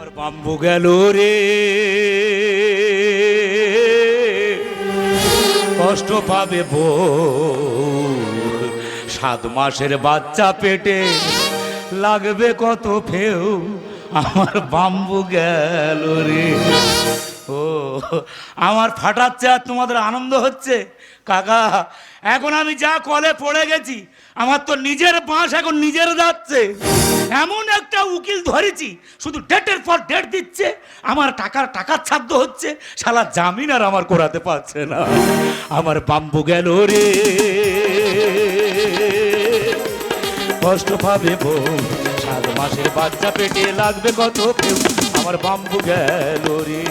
আমার বাম্বু গেল রে। কষ্ট পাবে বউ সাত মাসের বাচ্চা পেটে লাগবে কত ফেউ। আমার বাম্বু গেল রে। ও, আমার ফাটাচ্ছে আর তোমাদের আনন্দ হচ্ছে। কাকা এখন আমি যা কলে পড়ে গেছি, আমার তো নিজের বাঁশ এখন নিজের যাচ্ছে। এমন একটা উকিল ধরেছি, শুধু ডেটের পর ডেট দিচ্ছে, আমার টাকার টাকার ছাদ্য হচ্ছে শালা জামিন আর আমার করাতে পারছে না। আমার বাম্বু গেল রে। কষ্ট পাবে বউ, সাত মাসের বাচ্চা পেটে লাগবে কত আমার বাম্বু গেল রে।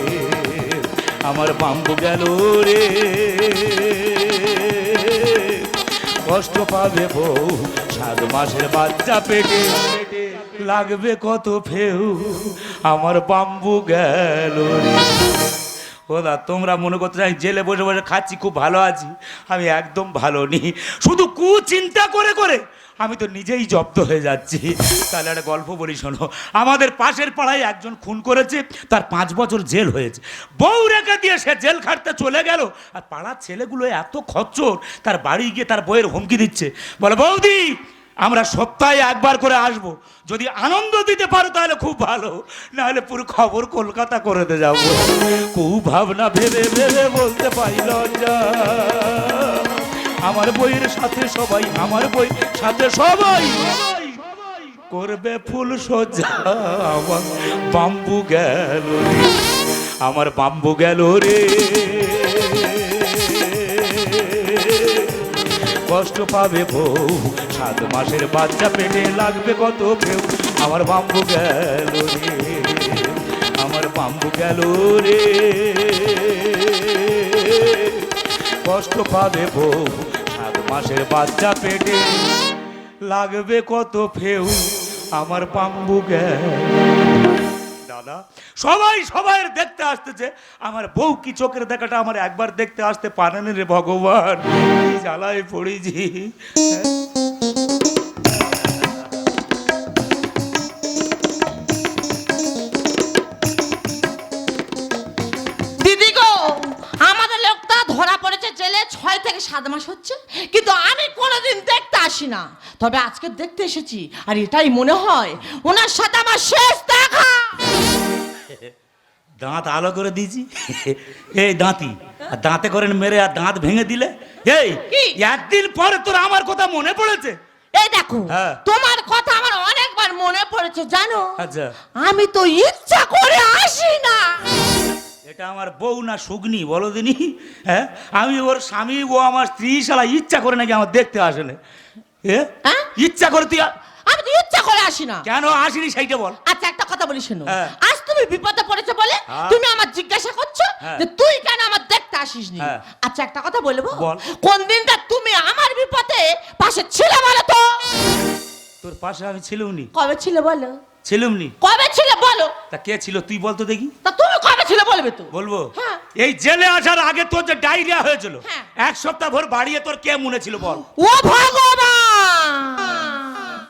আমার বাম্বু গেল রে। কষ্ট পাবে বউ, সাত মাসের বাচ্চা পেটে। লাগবে কত ফেউ, আমার বাম্বু গেল রে। ও দা তোমরা মনে করতে চাই, জেলে বসে বসে খাচ্ছি, খুব ভালো আছি। আমি একদম ভালো নি। শুধু কু চিন্তা করে করে আমি তো নিজেই জব্দ হয়ে যাচ্ছি। তাহলে একটা গল্প বলি, শোনো। আমাদের পাশের পাড়ায় একজন খুন করেছে, তার পাঁচ বছর জেল হয়েছে। বউ রেখে দিয়ে সে জেল খাটতে চলে গেল, আর পাড়ার ছেলেগুলো এত খচ্চর, তার বাড়ি গিয়ে তার বইয়ের হুমকি দিচ্ছে। বলে, বৌদি, আমরা সপ্তাহে একবার করে আসব। যদি আনন্দ দিতে পারো তাহলে খুব ভালো। নাহলে পুরো খবর কলকাতা করে দে যাব। খুব ভাবনা ভেবে ভেবে বলতে পারি, লজ্জা। আমার বইয়ের সাথে সবাই, আমার বই সাথে সবাই করবে ফুল সজ্জা আমার বাম্বু গেল রে, আমার বাম্বু গেল রে। কষ্ট পাবে বউ, সাত মাসের বাচ্চা পেটে লাগবে কত কেউ আমার বাম্বু গেল রে, আমার বাম্বু গেল রে। কষ্ট পাবে বউ। সাত মাসের বাচ্চা পেটে লাগবে কত ফেউ, আমার পাম্বু দাদা, সবাই সবাই দেখতে আসতেছে। আমার বউ কি চোখের দেখাটা আমার একবার দেখতে আসতে পারেনি রে ভগবান। জ্বালায় পড়েছি। ছয় মাস হচ্ছে কিন্তু আমি কোনোদিন দেখতে আসি না তবে আজকে দেখতে এসেছি আর এটাই মনে হয় ওনার সাথে আমার শেষ দেখা। দাঁত আলো করে দিয়েছি। এই দাঁতি আর দাঁতে করেন মেরে আর দাঁত ভেঙে দিলে? এই? একদিন পরে তোর আমার কথা মনে পড়েছে? এই দেখো হ্যাঁ। তোমার কথা আমার অনেকবার মনে পড়েছে জানো? আচ্ছা। আমি তো ইচ্ছা করে আসি না এটা আমার বউ না সুগ্নি বলো দিনি? হ্যাঁ? আমি ওর স্বামী ও আমার স্ত্রী শালা ইচ্ছা করে নাকি আমার দেখতে আসে না। হ্যাঁ? ইচ্ছা করে তুই আমি তো ইচ্ছা করে আসি না। কেন আসিনি সেইটা বল। আচ্ছা একটা কথা বলি শোনো। হ্যাঁ। আজ তুমি বিপদে পড়েছো বলে হ্যাঁ। তুমি আমার জিজ্ঞাসা করছ। যে তুই কেন আমার দেখতে আসিসনি। আচ্ছা একটা কথা বলব কোন দিনটা তুমি আমার বিপদে পাশে ছিলে বলো তো? তোর পাশে আমি ছিলুমনি। কবে ছিলে বলো? ছিলুমনি। কবে ছিলে বলো? তা কে ছিল তুই বলতো দেখি। তা তুমি কবে ছিলে বলবে তো বলব হ্যাঁ। এই জেলে আসার আগে তোর যে ডায়রিয়া হয়েছিল হ্যাঁ। এক সপ্তাহ ভর বাড়িয়ে তোর কে মনে ছিল বল ও ভগবান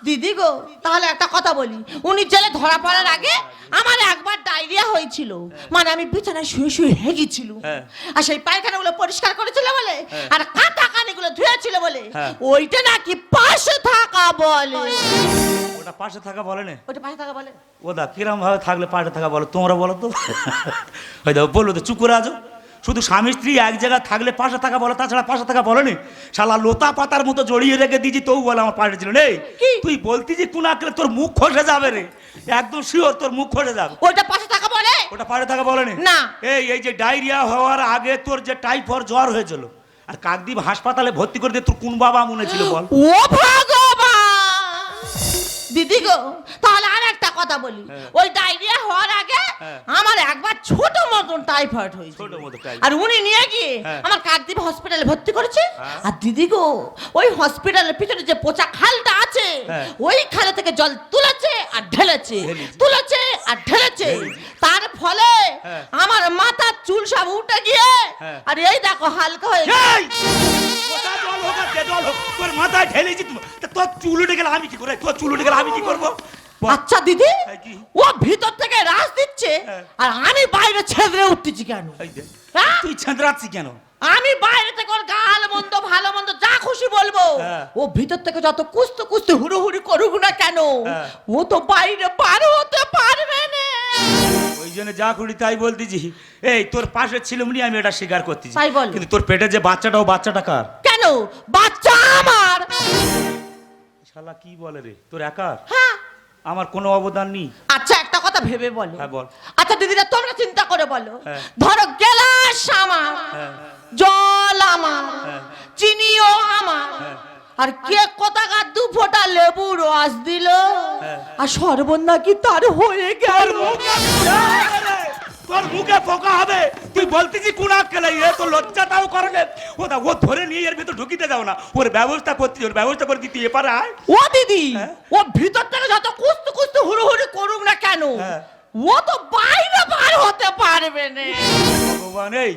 দিদি গো তাহলে একটা কথা বলি উনি জেলে ধরা পড়ার আগে আমার একবার ডায়রিয়া হয়েছিল মানে আমি বিছানায় শুয়ে শুয়ে হেগেছিল হ্যাঁ। আর সেই পায়খানাগুলো পরিষ্কার করেছিল বলে। আর কাঁটা কানিগুলো ধুয়েছিল বলে। ওইটা নাকি পাশে থাকা বলে ওটা পাশে থাকা বলে না। ওটা পাশে থাকা বলে। ও দা কিরম ভাবে থাকলে পাশে থাকা বলো? তোমরা বলো তো। হয়তো বলল তো চুপ করে আছো? শুধু স্বামী স্ত্রী এক জায়গায় থাকলে পাশে থাকা বলো তাছাড়া পাশে থাকা বলেনি শালা লোতা পাতার মতো জড়িয়ে রেখে দিয়েছি তবু বলে আমার পাশে ছিল। নেই তুই বলতি যে কোন আঁকলে তোর মুখ খসে যাবে রে? একদম শিওর তোর মুখ খসে যাবে। ওইটা পাশে থাকা বলে? ওটা পাশে থাকা বলেনি না। এই এই যে ডায়রিয়া হওয়ার আগে তোর যে টাইফয়েড জ্বর হয়েছিল আর কাকদ্বীপ হাসপাতালে ভর্তি করে দিয়ে তোর কোন বাবা মনে ছিল বল? ও ভগবান দিদি গো তাহলে আর একটা কথা বলি হ্যাঁ। ওই ডায়রিয়া হওয়ার আগে হ্যাঁ। আমার একবার ছোট মতন টাইফয়েড typhoid। আর উনি নিয়ে গিয়ে হ্যাঁ। আমার কাকদ্বীপ হসপিটালে ভর্তি করেছে। আর দিদি গো ওই হসপিটালের পিছনে যে পচা খালটা আছে। ওই খালে থেকে জল তুলেছে আর ঢেলেছে। তুলেছে আর ঢেলেছে। তার ফলে। আমার মাথার চুল সব উঠে গিয়ে। আর এই দেখো হালকা হয়ে! কোথা জল হোক আর যে জল হোক, তোর মাথায় ঢেলেছি তা তোর চুল উঠে গেলে আমি কি করে তোর চুল উঠে গেলে আমি কি করব? আচ্ছা দিদি হ্যাঁ, ও ভিতর থেকে রাস দিচ্ছে আর আমি বাইরে ছেদরে উঠতেছি কেন? হ্যাঁ? তুই ছেঁদরাচ্ছি কেন? আমি বাইরে থেকে ওর গাল মন্দ ভালো মন্দ যা খুশি বলব। হ্যাঁ। ও ভিতর থেকে যত কুস্তে কুস্তে হুড়োহুড়ি করুক না কেন হ্যাঁ। ও তো বাইরে পার হতে পারবে না। ওই জন্য যা করি তাই বলতেছি এই তোর পাশে ছিল বলি আমি এটা স্বীকার করতেছি তাই বল। কিন্তু তোর পেটে যে বাচ্চাটা ও বাচ্চাটা কার কেন বাচ্চা আমার শালা কি বলে রে তোর একার হ্যাঁ আমার কোনো অবদান নেই আচ্ছা একটা কথা ভেবে বলো হ্যাঁ, বল। আচ্ছা দিদিরা তোমরা চিন্তা করে বলো হ্যাঁ। ধরো গেলাস আমার হ্যাঁ। জল আমার হ্যাঁ। চিনিও আমার। আর কে কোথাকার দু ফোঁটা লেবু রস দিল হ্যাঁ। আর সর্বনা কি তার হয়ে গেল তোর মুখে পোকা হবে তুই বলতেছি কোন আক্কেলে এ তো লজ্জাটাও করে না ও দা ও ধরে নিয়ে এর ভিতর ঢুকিতে যাও না ওর ব্যবস্থা করতে ওর ব্যবস্থা করে দিতে এপারে আয় ও দিদি হ্যাঁ? ও ভিতর থেকে যত কুস্তে কুস্তে হুড়োহুড়ি করুক না কেন হ্যাঁ। ও তো বাইরে বার হতে পারবে না ভগবান এই?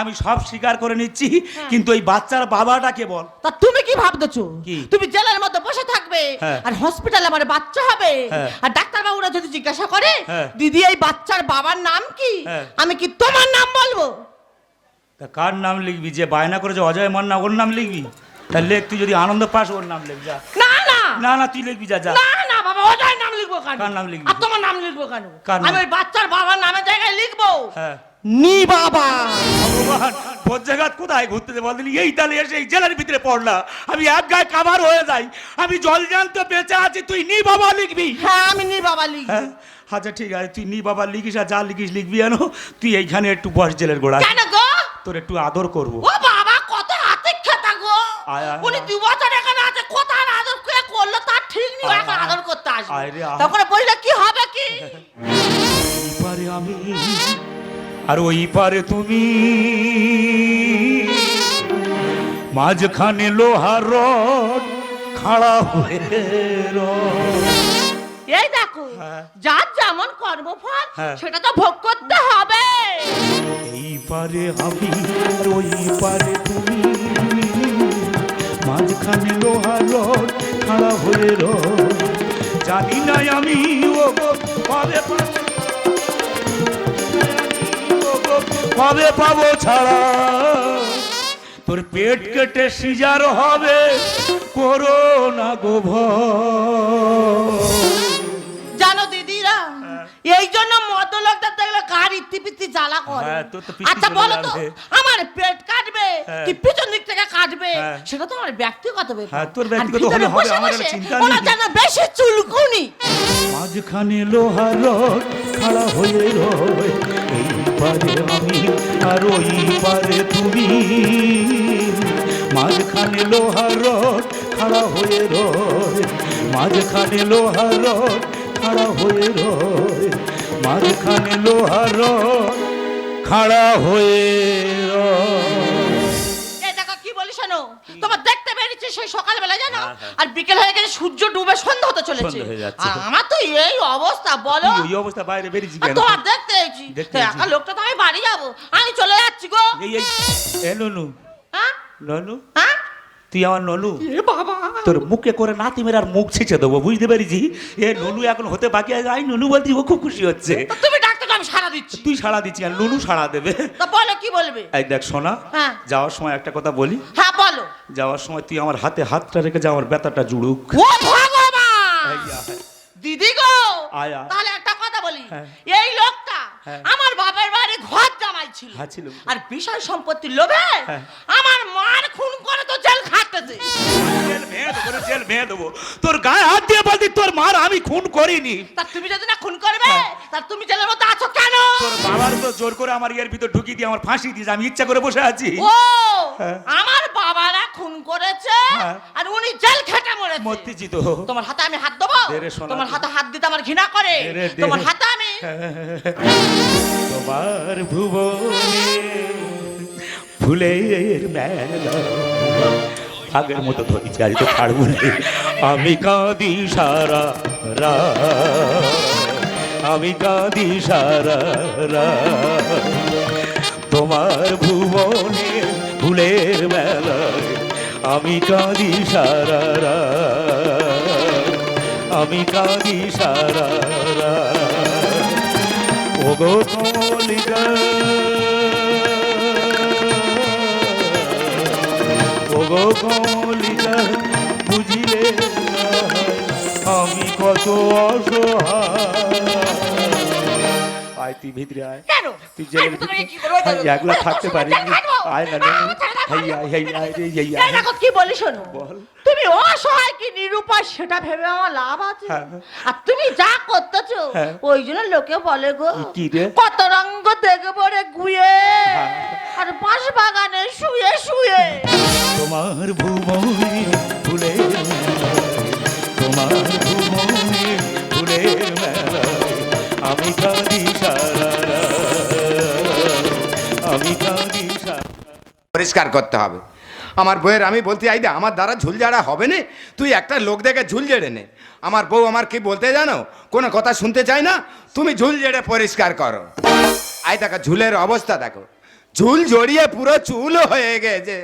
আমি সব স্বীকার করে নিচ্ছি হ্যাঁ। কিন্তু ওই বাচ্চার বাবাটাকে বল? তা তুমি কি ভাবতেছো? তুমি জেলের মধ্যে বসে থাকবে হ্যাঁ। আর হসপিটালে আমার বাচ্চা হবে? হ্যাঁ। আর ডাক্তার বাবুরা যদি জিজ্ঞাসা করে। দিদি এই বাচ্চার বাবার নাম কি। আমি কি তোমার নাম বলব? তা কার নাম লিখবি? যে বায়না করেছে অজয় মান্না ওর নাম লিখবি? তা লেখ তুই যদি আনন্দ পাস ওর নাম লিখ যা। না না। না না তুই লিখবি যা যা। না না বাবা ওটাই নাম লিখব কেন? কার নাম লিখবি? আর তোমার নাম লিখব কেন? আমি ওই বাচ্চার বাবার নামের জায়গায় লিখব? হ্যাঁ। নি বাবা। ভগবান বজ্রাঘাত কোথায় ঘুরতে দে বলদিন এই তালে এসে এই জেলের ভিতরে পড়লা আমি এক গায়ে কাবার হয়ে যাই। আমি জল জানত বেঁচে আছি তুই নি বাবা লিখবি? হ্যাঁ আমি নি বাবা লিখব। হ্যাঁ? আচ্ছা ঠিক আছে তুই নি বাবা লিখিস আর যা লিখিস লিখবি জানো তুই এইখানে একটু বস জেলের গোড়ায়। কেন গো? তোর একটু আদর করব। ও বাবা কত হাতে খেতা গো উনি আয়। দু বছর এখানে আছে কোথায় আদর কে করল? তার ঠিক নেই এখন আদর করতে আসবে। তারপরে বললে কি হবে কি? পারে আমি আর ওই পারে তুমি মাঝখানে লোহার রড খাড়া হয়ে। এই দেখো হ্যাঁ। যার যেমন কর্মফল হ্যাঁ। সেটা তো ভোগ করতে হবে এই পারে আমি আর ওই পারে তুমি মাঝখানে লোহার রড খাড়া হয়ে রড জানি না আমি ও ও গো কবে পাবো ছাড়া তোর পেট কেটে সিজার হবে করো না গো। জানো দিদিরা এই জন্য মদ লোকটা দেখলে গাড়ি ইত্তিপিত্তি জ্বালা করে হ্যাঁ, আচ্ছা বলো তো আমার পেট কাটবে হ্যাঁ। কি পিছন দিক থেকে কাটবে হ্যাঁ। সেটা তো আমার ব্যক্তিগত ব্যাপার হ্যাঁ, তোর ব্যক্তিগত হলে হবে, আমার চিন্তা নেই। যেন বেশি চুলকুনি মাঝখানে লোহার খাড়া হয়ে রয় এই পারে আমি আর ওই পারে তুমি। মাঝখানে লোহার রড খাড়া হয়ে রয়। মাঝখানে লোহার রড খাড়া হয়ে রয়। মাঝখানে লোহার রড খাড়া হয়ে রয়। শোনো তোমার দেখতে বেরিয়েছে সেই সকালবেলা জানো? হ্যাঁ, হ্যাঁ। আর বিকেল হয়ে গেছে সূর্য ডুবে সন্ধ্যা হতে চলেছে। আর আমার তো এই অবস্থা বলো? ওই অবস্থা বাইরে বেরিয়েছি কেন? তোমার দেখতে এসেছি। একা লোকটা তো আমি বাড়ি যাব। আমি চলে যাচ্ছি গো। এই এই ননু। হ্যাঁ? ননু? হ্যাঁ? তুই আমার ননু? এ বাবা। তোর মুখে করে নাতি মেরে আর মুখ ছেঁচে দেবো বুঝতে পেরেছি? এ ননু এখন হতে বাকি আছে আই ননু বলছি ও খুব খুশি হচ্ছে। তুমি আমি সারা দিচ্ছি। তুই সাড়া দিচ্ছি আর ননু সাড়া দেবে। তা বলো কি বলবে? এই দেখ শোনা হ্যাঁ। যাওয়ার সময় একটা কথা বলি। হ্যাঁ বলো। যাওয়ার সময় তুই আমার হাতে হাতটা রেখে যা আমার ব্যথাটা জুড়ুক। ও ভগবান! দিদি গো! আয়। তাহলে একটা কথা বলি। হ্যাঁ। এই লোকটা হ্যাঁ। আমার বাবার বাড়ি ঘর জামাই ছিল। ছিল। আর বিষয় সম্পত্তির লোভে। আমার মার খুন করে তো জেল খাটতেছে। জেল ভেঙে দেবো তোর গায়ে হাত দিয়ে বলতি তোর মার আমি খুন করিনি। তা তুমি যদি না খুন করবে তা তুমি জেলের মধ্যে আছো কেন? তোর বাবার তো জোর করে আমার ইয়ের ভিতর ঢুকিয়ে দিয়ে আমার ফাঁসি দিয়েছে আমি ইচ্ছা করে বসে আছি। ও হ্যাঁ। আমার বাবারা খুন করেছে হ্যাঁ। আর উনি জেল খেটে মরেছে। মরতেছি তো তোমার হাতে আমি হাত দেবো? রে। তোমার হাতে হাত দিতে আমার ঘৃণা করে। রে, তোমার হাতে আমি তোমার ভুবনে ফুলের মেলা। ভাগের মতো ধরেছি আজ তো ছাড়বো না। আমি কাঁদি সারা রাত। আমি কাঁদি সারা তোমার ভুবনে ফুলের মেলায় আমি কাঁদি সারা। আমি কাঁদি সারা ওগো কমলিকা ওগো কমলিকা আয় তুই ভিতরে আয়। তুই জেলের ভিতরে একলা থাকতে আয় না কি বলি শোনো? তুমি অসহায় কি নিরুপায় সেটা ভেবে আমার লাভ আছে। হ্যাঁ। আর তুমি যা করতেছো হ্যাঁ। ওই জন্য লোকে বলে গো? কত রঙ্গ দেখে পড়ে গুয়ে। হ্যাঁ। আর বাঁশ বাগানে শুয়ে শুয়ে। তোমার ভুবনে মেলায়, তোমার পরিষ্কার করতে হবে। আমার বউয়ের আমি বলতে আই দে, আমার দ্বারা ঝুলঝাড়া হবে না। তুই একটা লোক দেখে ঝুল ঝেড়ে নে। আমার বউ আমার কি বলতে জানো? কোনো কথা শুনতে চায় না? তুমি ঝুল ঝেড়ে পরিষ্কার করো। আই দেখো ঝুলের অবস্থা দেখো। ঝুল জড়িয়ে পুরো চুল হয়ে গেছে।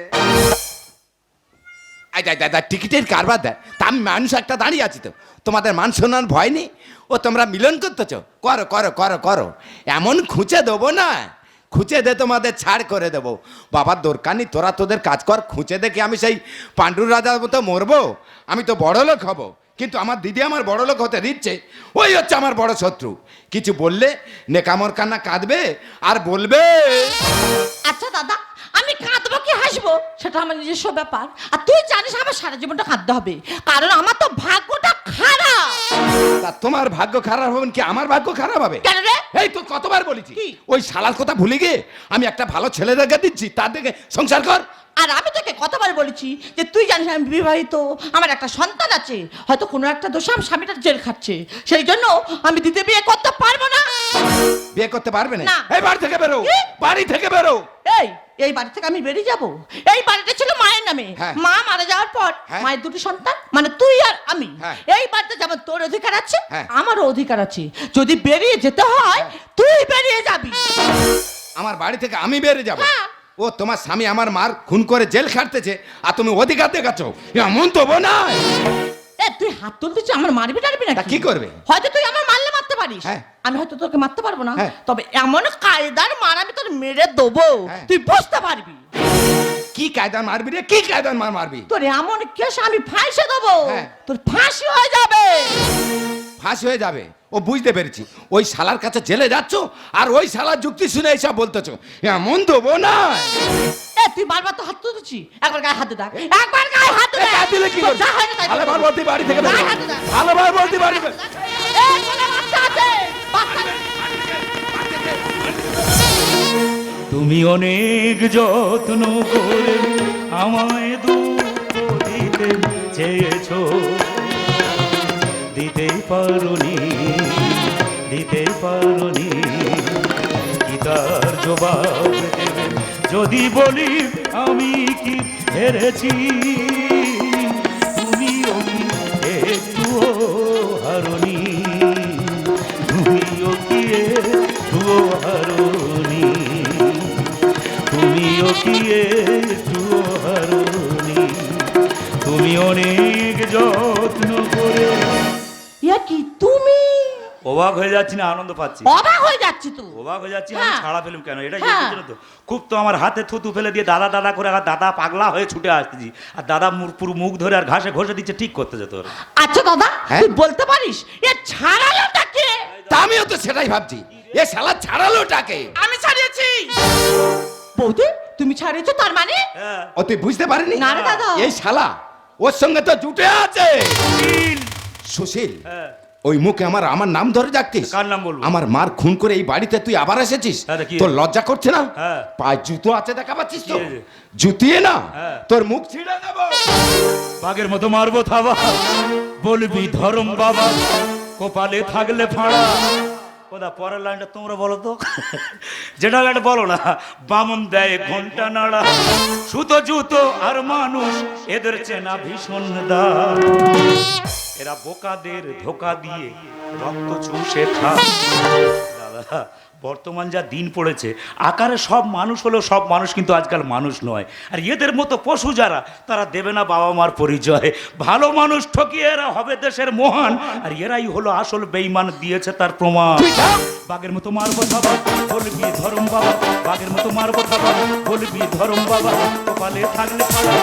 দাদা টিকিটের কারবার দেয় তা আমি মানুষ একটা দাঁড়িয়ে আছি তো। তোমাদের মান শোনার ভয় নেই? ও, তোমরা মিলন করতেছো? করো করো করো করো। এমন খুঁচে দেবো না। খুঁচে দে তোমাদের, ছাড় করে দেবো। বাবার দরকার নেই, তোরা তোদের কাজ কর। খুঁচে দেখে আমি সেই পাণ্ডুর রাজার মতো মরবো। আমি তো বড় লোক হব। কিন্তু আমার দিদি আমার বড় লোক হতে দিচ্ছে। ওই হচ্ছে আমার বড় শত্রু। কিছু বললে নেকামর কান্না কাঁদবে আর বলবে আচ্ছা দাদা আমি কাঁদবো কি হাসবো? সেটা আমার নিজস্ব ব্যাপার। আর তুই জানিস আমার সারা জীবনটা কাঁদতে হবে। কারণ আমার তো ভাগ্যটা খারাপ। তা তোমার ভাগ্য খারাপ হবে কি আমার ভাগ্য খারাপ হবে? কেন রে? এই তো কতবার বলেছি। কি? ওই শালার কথা ভুলে গিয়ে আমি একটা ভালো ছেলে দেখে দিচ্ছি তার দেখে সংসার কর। আর আমি তোকে কতবার বলেছি যে তুই জানিস আমি বিবাহিত আমার একটা সন্তান আছে হয়তো কোনো একটা দোষে আমার স্বামীটা জেল খাচ্ছে। সেই জন্য আমি দিতে বিয়ে করতে পারব না। বিয়ে করতে পারবে না? না। এই বাড়ি থেকে বেরো। কি? বাড়ি থেকে বেরো। এই এই বাড়ি থেকে আমি বেরিয়ে যাব এই বাড়িটা ছিল মায়ের নামে হ্যাঁ। মা মারা যাওয়ার পর হ্যাঁ। মায়ের দুটি সন্তান মানে তুই আর আমি হ্যাঁ। এই বাড়িতে যেমন তোর অধিকার আছে। আমারও অধিকার আছে যদি বেরিয়ে যেতে হয় তুই বেরিয়ে যাবি আমার বাড়ি থেকে আমি বেরিয়ে যাব। ও তোমার স্বামী আমার মার খুন করে জেল খাটতেছে আর তুমি অধিকার দেখাচ্ছ এমন তো না এ তুই হাত তুলতেছিস আমার মারবি টারবি না কি করবে? হয়তো তুই আমার মারতে পারিস হ্যাঁ। আমি হয়তো তোকে মারতে পারব না হ্যাঁ। তবে এমন কায়দার মার আমি তোর মেরে দেবো হ্যাঁ। তুই বুঝতে পারবি কি কায়দার মারবি রে কি কায়দার মার মারবি তোর এমন কেস আমি ফাঁসে দেবো। তোর ফাঁসি হয়ে যাবে ফাঁস হয়ে যাবে ও বুঝতে পেরেছি ওই শালার কাছে জেলে যাচ্ছ আর ওই শালার যুক্তি শুনে এইসব বলতেছো এমন দেবো না এ তুই বারবার তো হাত তুলছি একবার গায়ে হাত দে দেখ একবার গায়ে হাত দে এ, কাজ দিলে কি তোর করবি? যা হয় না তাই ভালো করবি। বার বলতে বাড়ি থেকে বেরো। গায়ে হাত দে। ভালো বলতে বাড়ি থেকে- তুমি অনেক যত্ন করে আমায় দুঃখ দিতে চেয়েছ। দিতে পারোনি দিতে পারোনি। কি জবাব যদি বলি আমি কি হেরেছি? তুমিও কি একটুও হারনি। তুমিও কি তুমি অনেক যত্ন করে ইয়া কি তুমি? অবাক হয়ে যাচ্ছি না আনন্দ পাচ্ছি। অবাক হয়ে যাচ্ছি তো। অবাক হয়ে যাচ্ছি আমি হ্যাঁ। ছাড়া ফেলুম কেন? এটা হ্যাঁ। তো? খুব তো আমার হাতে থুতু ফেলে দিয়ে দাদা দাদা করে আর দাদা পাগলা হয়ে ছুটে আসতেছি। আর দাদা পুরো মুখ ধরে আর ঘাসে ঘষে দিচ্ছে ঠিক করতে যেত আচ্ছা দাদা হ্যাঁ? তুই বলতে পারিস? এ ছাড়ালোটা কে? তা আমিও তো সেটাই ভাবছি। এ শালা ছাড়ালোটাকে আমি ছাড়িয়েছি। বৌদি তুমি ছাড়িয়েছো তার মানে হ্যাঁ ও তুই বুঝতে পারিনি না রে দাদা এই শালা ওর সঙ্গে তো জুটে আছে। সুশীল হ্যাঁ ওই মুখে আমার আমার নাম ধরে ডাকতিস কার নাম বলব? আমার মার খুন করে এই বাড়িতে তুই আবার এসেছিস হ্যাঁ? তোর লজ্জা করছে না হ্যাঁ। পায়ে জুতো আছে দেখা পাচ্ছিস তো? জুতিয়ে না হ্যাঁ। তোর মুখ ছিঁড়ে দেব বাঘের মতো মারবো থাবা বলবি ধরম বাবা কপালে থাকলে ফাড়া কোথা পরের লাইনটা তোমরা বলো তো। যেটা লাইনটা বলো না, বামন দেয় ঘণ্টা নাড়া। সুতো জুতো আর মানুষ, এদের চেনা ভীষণ দা এরা বোকাদের ধোকা দিয়ে রক্ত চুষে খা দাদা বর্তমান যা দিন পড়েছে আকারে সব মানুষ হলেও সব মানুষ কিন্তু আজকাল মানুষ নয়। আর এদের মতো পশু যারা তারা দেবে না বাবা মার পরিচয়। ভালো মানুষ ঠকিয়ে এরা হবে দেশের মহান। আর এরাই হলো আসল বেইমান দিয়েছে তার প্রমাণ। বাঘের মতো মারবো বাবা বলবি ধরম বাবা। বাঘের মতো মারবো বাবা বলবি ধরম বাবা। কপালে থাকলে পাড়া?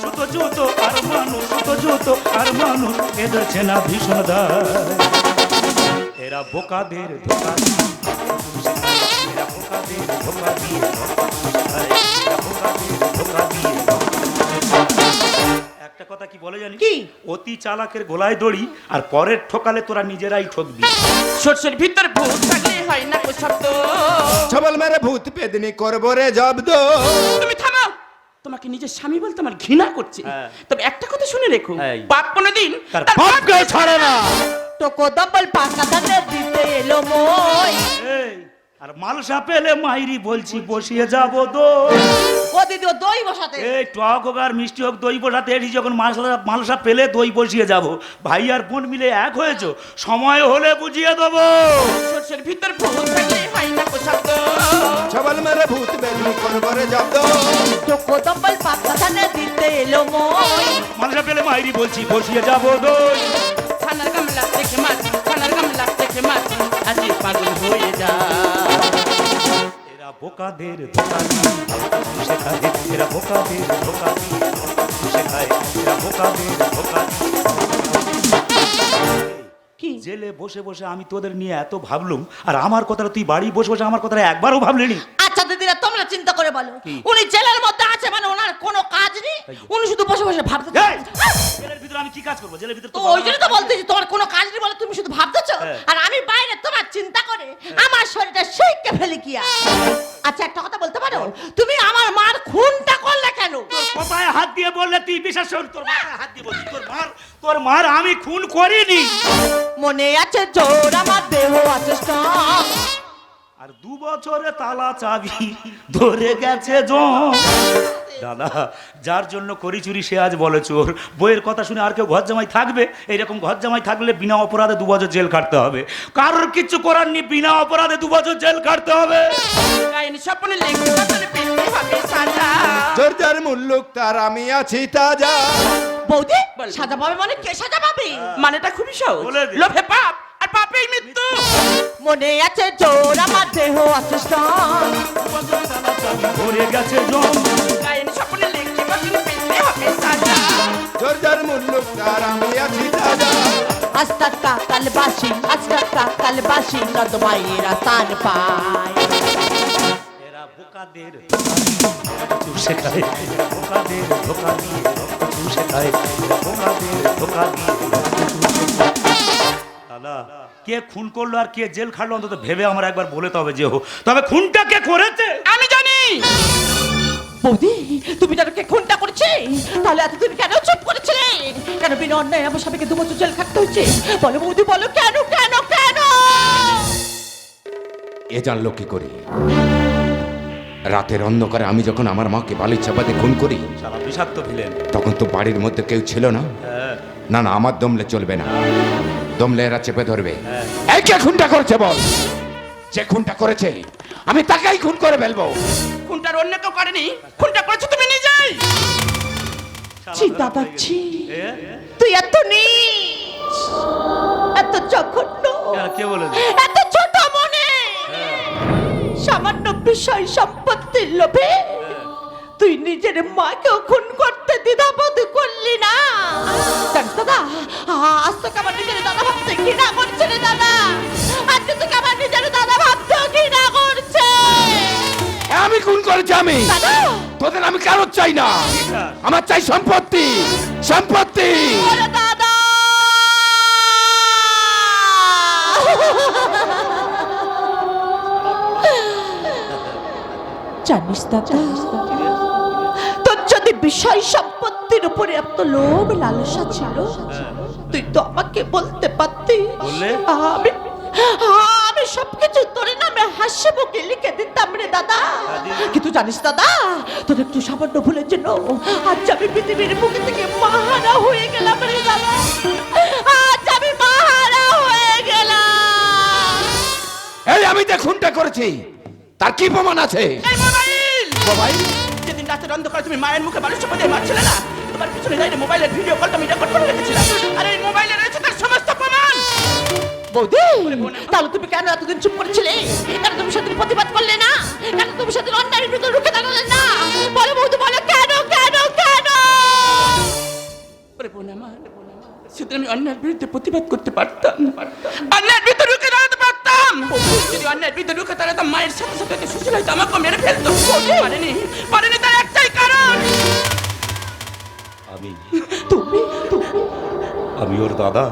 সুতো জুতো আর মানুষ সুতো জুতো আর মানুষ এদের চেনা ভীষণ দায়। বোকাদের ধোকা দিয়ে বোকাদের ধোকা দিয়ে বোকাদের ধোকা দিয়ে একটা কথা কি বলে জানি কি? অতি চালাকের গোলায় দড়ি আর পরের ঠকালে তোরা নিজেরাই ঠকবি। সরষের ভিতরে ভূত থাকলে হয় না কো শব্দ। ছবল মেরে ভূত পেদনি করব রে জব্দ। তুমি থামো তোমাকে নিজের স্বামী বলতে আমার ঘৃণা করছে। হ্যাঁ। তবে একটা কথা শুনে রেখো। বাপ কোনোদিন তার তার বাপকে ছাড়ে না। তোকো দম্বল পাকা ধানে দিতে এলো মই এই আর মালসা পেলে মাইরি বলছি বসিয়ে যাব দো। ও দিদি ও দই বসাতে। এই টক হোক আর মিষ্টি হোক দই বসাতে এটি যখন মালসা মালসা পেলে দই বসিয়ে যাব। ভাই আর বোন মিলে এক হয়েছো সময় হলে বুঝিয়ে দেবো। সরষের ভিতরে ভূত থাকলে হয় না কো শব্দ ছবল মেরে ভূত পেদনি করব রে জব্দ তোকো দম্বল পাকা ধানে দিতে এলো মই। মালসা পেলে মাইরি বলছি বসিয়ে যাব দই। গামলা দেখে মাছ ছানার গামলা দেখে মাছ আজ পাগল হয়ে যা এরা বোকাদের ধোকা শেখায় এরা বোকাদের ধোকা শেখায় এরা বোকাদের ধোকা কি? জেলে বসে বসে আমি তোদের নিয়ে এত ভাবলুম আর আমার কথাটা তুই বাড়ি বসে বসে আমার কথাটা একবারও ভাবলিনি। তোমরা চিন্তা করে বলো। উনি জেলের মধ্যে আছে মানে ওনার কোনো কাজ নেই? উনি শুধু বসে বসে ভাবতে জেলের ভিতরে আমি কি কাজ করব? জেলের ভিতরে তো ওই জন্য তো বলতেছি তোমার কোনো কাজ নেই বলে তুমি শুধু ভাবতেছো হ্যাঁ। আর আমি বাইরে তোমার চিন্তা করে আমার শরীরটা সেইকে ফেলে কি আচ্ছা একটা কথা বলতে পারো? তুমি আমার মার খুনটা করলে কেন? কোথায় হাত দিয়ে বললে তুই বিশ্বাস কর তোর মাথায় হাত দিয়ে বলছি তোর মার তোর মার আমি খুন করিনি। মনে আছে জোর আমার দেহ আছে। আর দু বছরে তালা চাবি ধরে গেছে দাদা যার জন্য করি চুরি সে আজ বলে চোর। বইয়ের কথা শুনে আর কেউ ঘর জামাই থাকবে? এইরকম ঘর জামাই থাকলে বিনা অপরাধে দু বছর জেল কাটতে হবে। কারোর কিচ্ছু করার নেই বিনা অপরাধে দু বছর জেল কাটতে হবে। গায়েন স্বপ্নে লেগে তাদের পেতে হবে সাজা। জোর যার মুল্লুক তার আমি আছি তাজা। বৌদি সাজা পাবে মানে কে সাজা পাবে? মানেটা খুবই সহজ। লোভে পাপ আর পাপেই মৃত্যু। মনে আছে জোর আমার দেহ আছে গেছে জম গায়েন স্বপ্নে লেগে তাদের পেতে হবে সাজা। জোর যার মুল্লুক তার আমি আছি তাজা। আজ টাকা কাল বাসি আজ টাকা কাল বাসি নদমাইয়েরা স্থান পায়। এরা বোকাদের চুপ শেখায়। বোকাদের ধোকা দিয়ে বোকাদের ধোকা দিয়ে দাদা কে খুন করল আর কে জেল খাটলো অন্তত ভেবে আমার একবার বলে তবে যে হো তবে খুনটা কে করেছে? আমি জানি। বৌদি তুমি তাদেরকে খুনটা করছে? তাহলে এতদিন কেন চুপ করেছিলে? কেন বিনা অন্যায় আমার স্বামীকে দু বছর জেল খাটতে হচ্ছে বলো বৌদি বলো কেন কেন কেন? এ জানলো কি করে? রাতের অন্ধকারে আমি যখন আমার মাকে বালির চাপাতে খুন করি বিষাক্ত তখন তো বাড়ির মধ্যে কেউ ছিল না। হ্যাঁ। না না আমার দমলে চলবে না। দমলে এরা চেপে ধরবে। হ্যাঁ। এই কে খুনটা করেছে বল। যে খুনটা করেছে আমি তাকেই খুন করে ফেলব। খুনটার অন্য কেউ করেনি খুনটা করেছ তুমি নিজেই। ছি দাদা ছি। তুই এত নীচ এত জঘন্য কে বলেছে এত ছোট মনে সামান্য বিষয় সম্পত্তির লোভে তুই নিজের মাকেও খুন করতে দ্বিধাবোধ করলি না? জানিস দাদা আজ তোকে আমার নিজের দাদা ভাবতে ঘৃণা করছে রে দাদা। আজকে তোকে আমার নিজের দাদা ভাবতে ঘৃণা করছে। আমি খুন করেছি আমি। দাদা। তোদের আমি কারও চাই না। আমার চাই সম্পত্তি। সম্পত্তি। ওরে দাদা জানিস দাদা। বিষয় সম্পত্তির উপরে এত লোভ লালসা ছিল। তুই তো আমাকে বলতে পারতি? আমি আমি সবকিছু তোর নামে হাসি মুখে লিখে দিতাম রে দাদা। কিন্তু জানিস দাদা তোর একটু সামান্য ভুলের জন্য আজ আমি পৃথিবীর বুকে থেকে মাহারা হয়ে গেলাম রে দাদা। আজ আমি মাহারা হয়ে গেলাম। যে খুনটা করেছি তার কি প্রমাণ আছে? মোবাইল? রাতের অন্ধকারে তুমি মায়ের মুখে বালুর চাপা দিয়ে মারছিলে না? তোমার পিছনে দাঁড়িয়ে মোবাইলের ভিডিও কলটা আমি রেকর্ড করে রেখেছিলাম আর এই মোবাইলে রয়েছে তার সমস্ত প্রমাণ। বৌদি তাহলে তুমি কেন এতদিন চুপ করেছিলে? কেন তুমি সেদিন প্রতিবাদ করলে না? কেন তুমি সেদিন অন্যায়ের বিরুদ্ধে রুখে দাঁড়ালে না? বলো বৌদি বলো কেন কেন কেন? সেদিন আমি অন্যায়ের বিরুদ্ধে প্রতিবাদ করতে পারতাম। অন্যায়ের বিরুদ্ধে রুখে দাঁড়াতে পারতাম। যদি অন্যায়ের বিরুদ্ধে রুখে দাঁড়াতাম মায়ের সাথে সাথে সুশীল হয়তো আমাকে মেরে ফেলতো। পারেনি পারেনি কারণ? আমি আমি ওর দাদা।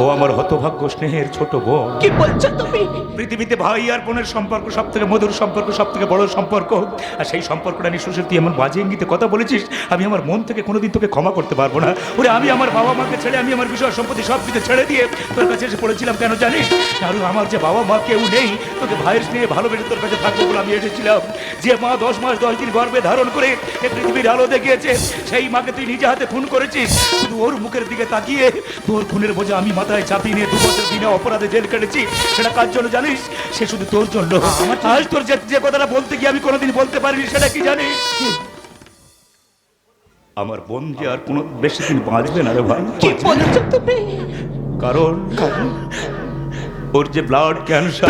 ও আমার হতভাগ্য স্নেহের ছোট বোন। কি বলছো তুমি? পৃথিবীতে ভাই আর বোনের সম্পর্ক সব থেকে মধুর সম্পর্ক সব থেকে বড় সম্পর্ক। আর সেই সম্পর্কটা নিয়ে সুশীল তুই এমন বাজে ইঙ্গিতে কথা বলেছিস আমি আমার মন থেকে কোনোদিন তোকে ক্ষমা করতে পারব না। ওরে আমি আমার বাবা মাকে ছেড়ে আমি আমার বিষয় সম্পত্তি সব কিছু ছেড়ে দিয়ে তোর কাছে এসে পড়েছিলাম কেন জানিস? আর আমার যে বাবা মা কেউ নেই তোকে ভাইয়ের স্নেহে ভালোবেসে তোর কাছে থাকব বলে আমি এসেছিলাম। যে মা দশ মাস দশ দিন গর্ভে ধারণ করে এ পৃথিবীর আলো দেখিয়েছে সেই মাকে তুই নিজে হাতে খুন করেছিস। শুধু ওর মুখের দিকে তাকিয়ে তোর খুনের বোঝা আমি মাথায় চাপিয়ে নিয়ে দু বছর দিনে অপরাধে জেল কেটেছি। সেটা কার জন্য জানিস? সে শুধু তোর জন্য। আজ তোর যে যে কথাটা বলতে গিয়ে আমি কোনোদিন বলতে পারিনি সেটা কি জানিস? আমার বোন যে আর কোনো বেশি দিন বাঁচবে না রে ভাই। কি বলছো তুমি? কারণ ওর যে ব্লাড ক্যান্সার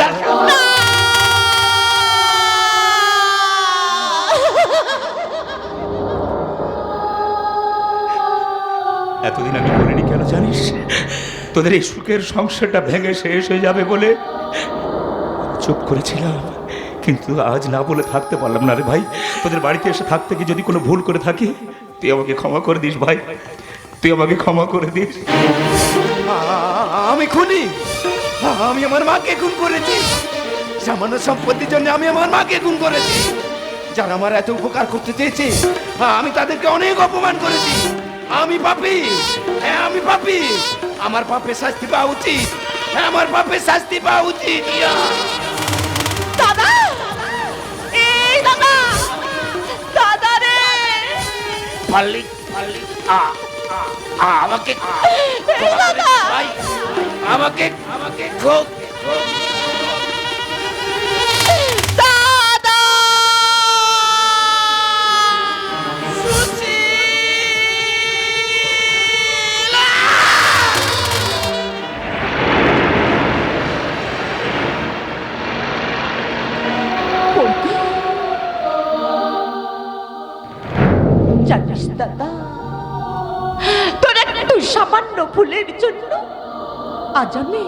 এতদিন আমি করিনি কেন জানিস? তোদের এই সুখের সংসারটা ভেঙে শেষ হয়ে যাবে বলে চুপ করেছিলাম। কিন্তু আজ না বলে থাকতে পারলাম না রে ভাই। তোদের বাড়িতে এসে থাকতে গিয়ে যদি কোনো ভুল করে থাকি? তুই আমাকে ক্ষমা করে দিস ভাই। তুই আমাকে ক্ষমা করে দিস। আমি খুনি। আমি আমার মাকে খুন করেছি। সামান্য সম্পত্তির জন্য আমি আমার মাকে খুন করেছি। যারা আমার এত উপকার করতে চেয়েছে, আমি তাদেরকে অনেক অপমান করেছি। আমি পাপি। হ্যাঁ আমি পাপি। আমার পাপে শাস্তি পাওয়া উচিত। হ্যাঁ আমার পাপে শাস্তি পাওয়া উচিত! দাদা! এই দাদা! দাদা রে! পাল্লি পাল্লি আ আমাকে আমাকে আমাকে দাদা। তোর একটু সামান্য ফুলের জন্য আজ আমি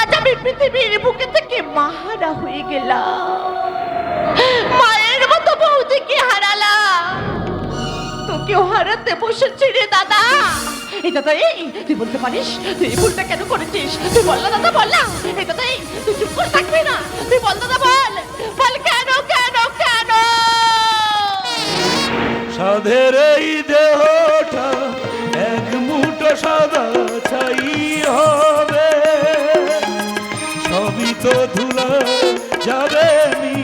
আজ আমি পৃথিবীর বুকে থেকে মাহারা হয়ে গেলাম। মায়ের মতো বৌদিকে হারালাম। তোকেও হারাতে বসেছি রে দাদা। এই দাদা, এই, তুই বলতে পারিস? তুই এই ভুলটা কেন করেছিস? তুই বল না দাদা, বল না। এই দাদা, এই, তুই চুপ করে থাকবি না। তুই বল দাদা, বল। সাধের এই দেহটা এক মুঠো সাদা ছাই হবে। সবই তো ধুলা যাবে মিশে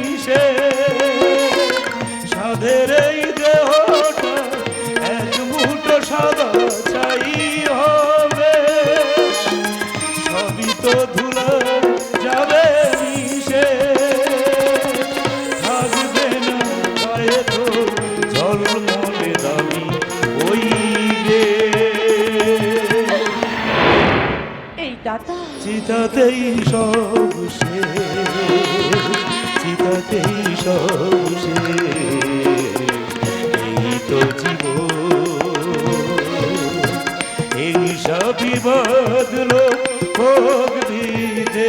চিতাতেই সব চিতাতেই সব এই তো জীবন, এই সবই বদলো ভোগ দিতে,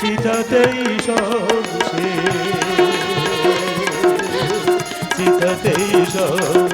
চিতাতেই সব চিতাতেই সব